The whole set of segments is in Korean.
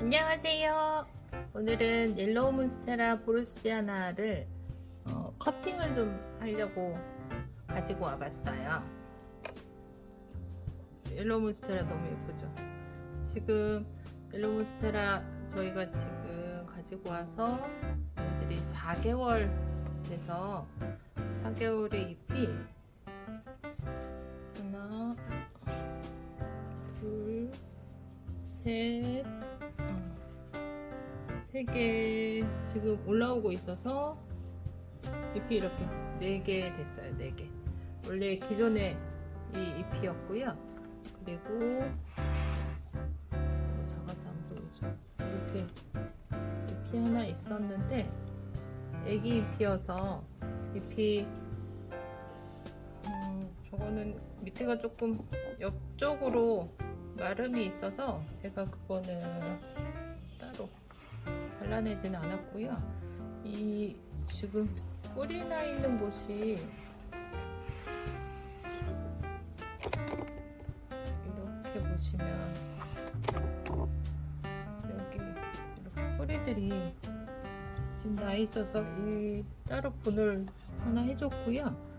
안녕하세요. 오늘은 옐로우 몬스테라 보르시아나를 어, 커팅을 좀 하려고 가지고 와봤어요. 옐로우 몬스테라 너무 예쁘죠? 지금 옐로우 몬스테라 저희가 지금 가지고 와서 얘들이 4개월 돼서 4개월의 잎이 하나, 셋, 세 개 지금 올라오고 있어서 잎이 이렇게 네 개 됐어요. 네 개. 원래 기존에 이 잎이었고요. 그리고 작아서 안 보이죠. 이렇게 잎이 하나 있었는데 애기 잎이어서 잎이 음, 저거는 밑에가 조금 옆쪽으로 마름이 있어서 제가 그거는 따로 잘라내지는 않았고요. 이 지금 뿌리 나 있는 곳이 이렇게 보시면 여기 이렇게 뿌리들이 지금 나 있어서 이 따로 분을 하나 해줬고요.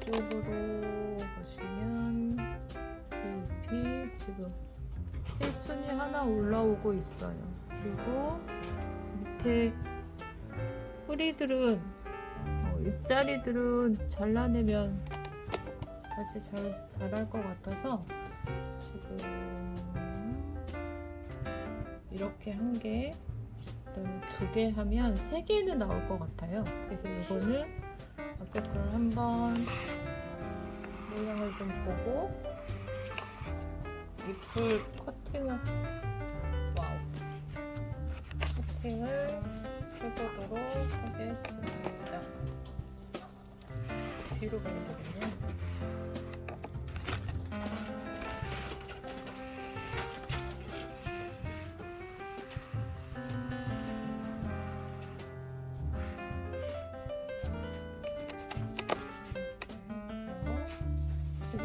이쪽으로 보시면 지금 새순이 하나 올라오고 있어요. 그리고 밑에 뿌리들은 어, 잎자리들은 잘라내면 다시 잘 자랄 것 같아서 지금 이렇게 한 개, 그다음에 두 개 하면 세 개는 나올 것 같아요. 그래서 이거는 앞에 걸 한번 모양을 좀 보고 잎을 커팅을 와우 커팅을 해보도록 하겠습니다. 뒤로 가야 되겠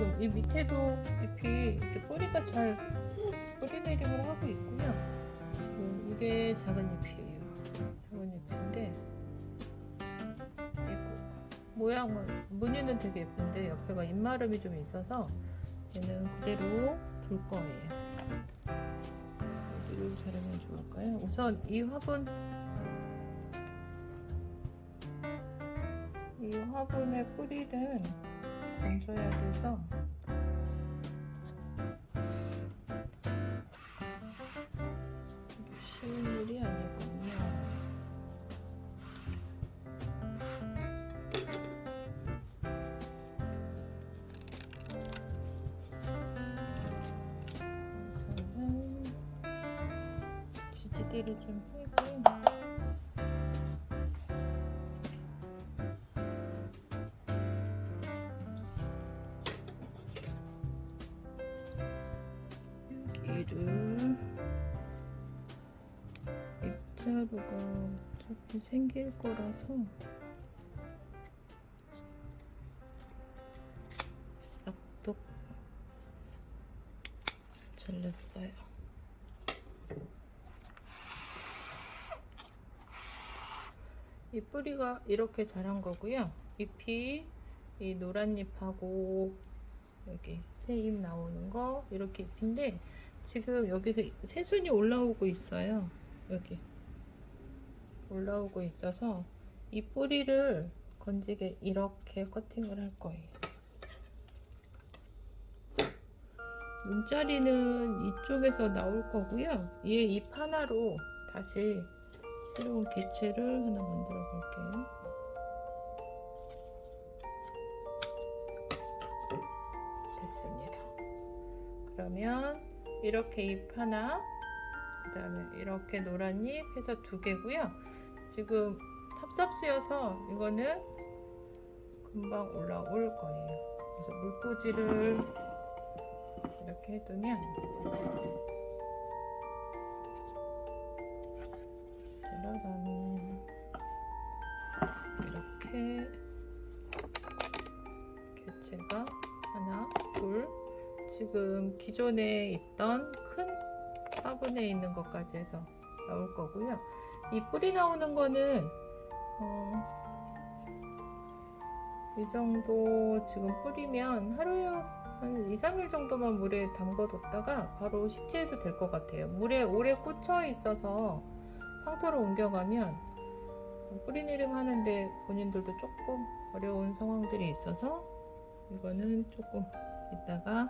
지금 이 밑에도 잎이 이렇게 뿌리가 잘 뿌리 내림을 하고 있고요. 지금 이게 작은 잎이에요. 작은 잎인데 모양은 무늬는 되게 예쁜데 옆에가 잎마름이 좀 있어서 얘는 그대로 둘 거예요. 어디를 자르면 좋을까요? 우선 이 화분 이 화분의 뿌리는 건져야 돼서 쉬운 일이 아니군요. 우선은 지지대를 좀 입자루가 어차피 생길 거라서 싹둑 잘랐어요. 이 뿌리가 이렇게 자란 거고요. 잎이 이 노란 잎하고 여기 새 잎 나오는 거 이렇게 잎인데 지금 여기서 새순이 올라오고 있어요. 여기 올라오고 있어서 이 뿌리를 건지게 이렇게 커팅을 할 거예요. 눈자리는 이쪽에서 나올 거고요. 얘 잎 하나로 다시 새로운 개체를 하나 만들어 볼게요. 됐습니다. 그러면 이렇게 잎 하나, 그 다음에 이렇게 노란 잎 해서 두 개고요. 지금 탑삽수여서 이거는 금방 올라올 거예요. 그래서 물꽂이를 이렇게 해두면 짜라란 이렇게 개체가 하나, 둘 지금 기존에 있던 큰 화분에 있는 것까지 해서 나올 거고요. 이 뿌리 나오는 거는 어, 이 정도 지금 뿌리면 하루에 한 2, 3일 정도만 물에 담궈뒀다가 바로 식재해도 될 것 같아요. 물에 오래 꽂혀 있어서 상토로 옮겨가면 뿌리 내림 하는데 본인들도 조금 어려운 상황들이 있어서 이거는 조금 이따가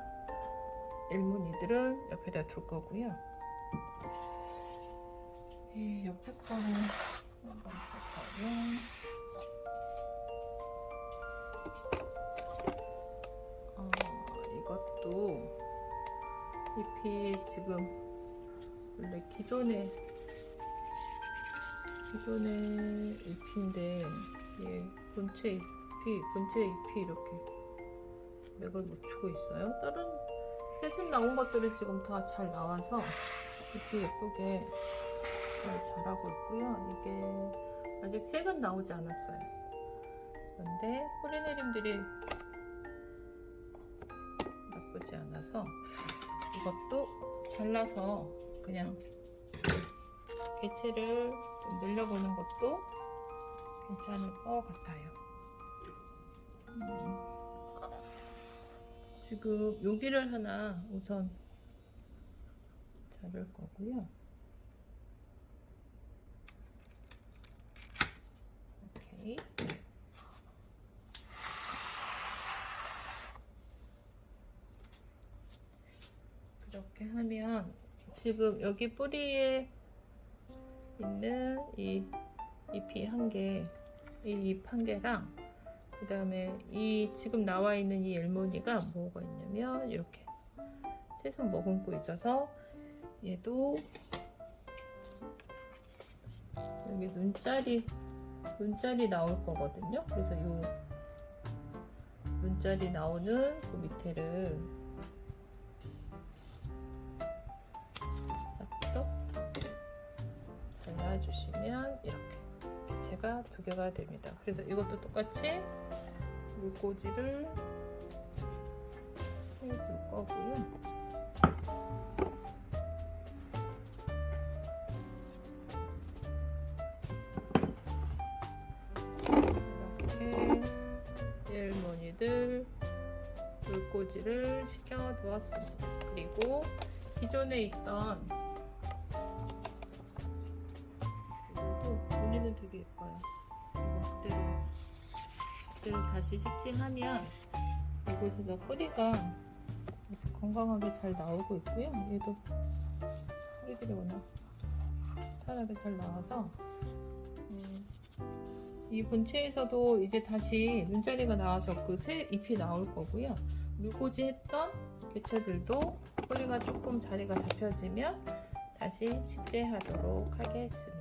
일문이들은 옆에다 둘 거고요. 이 옆에 볼까요? 어, 이것도 잎이 지금 원래 기존에 기존의 잎인데 얘 본체 잎이 본체 잎이 이렇게 맥을 못 추고 있어요. 다른 새집 나온 것들이 지금 다 잘 나와서 잎이 예쁘게 잘 자라고 있고요. 이게 아직 색은 나오지 않았어요. 그런데 뿌리내림들이 나쁘지 않아서 이것도 잘라서 그냥 개체를 좀 늘려보는 것도 괜찮을 것 같아요. 음. 지금 여기를 하나 우선 자를 거고요. 오케이. 그렇게 하면 지금 여기 뿌리에 있는 이 잎이 한 개, 이 잎 한 개랑 그 다음에 이 지금 나와 있는 이 엘모니가 뭐가 있냐면 이렇게 채손 머금고 있어서 얘도 여기 눈자리 눈자리 나올 거거든요. 그래서 요 눈자리 나오는 그 밑에를 딱 잘라주시면 이렇게 개체가 두 개가 됩니다. 그래서 이것도 똑같이 물꽂이를 해줄 거고요. 물꽂이를 시켜 두었습니다. 그리고 기존에 있던 이것도 본인은 되게 예뻐요. 이거 그대로 그대로 다시 식재하면 이곳에서 뿌리가 건강하게 잘 나오고 있고요. 얘도 뿌리들이 워낙 탄탄하게 잘 나와서 음, 이 본체에서도 이제 다시 눈자리가 나와서 그 새 잎이 나올 거고요. 물꽂이 했던 개체들도 뿌리가 조금 자리가 잡혀지면 다시 식재하도록 하겠습니다.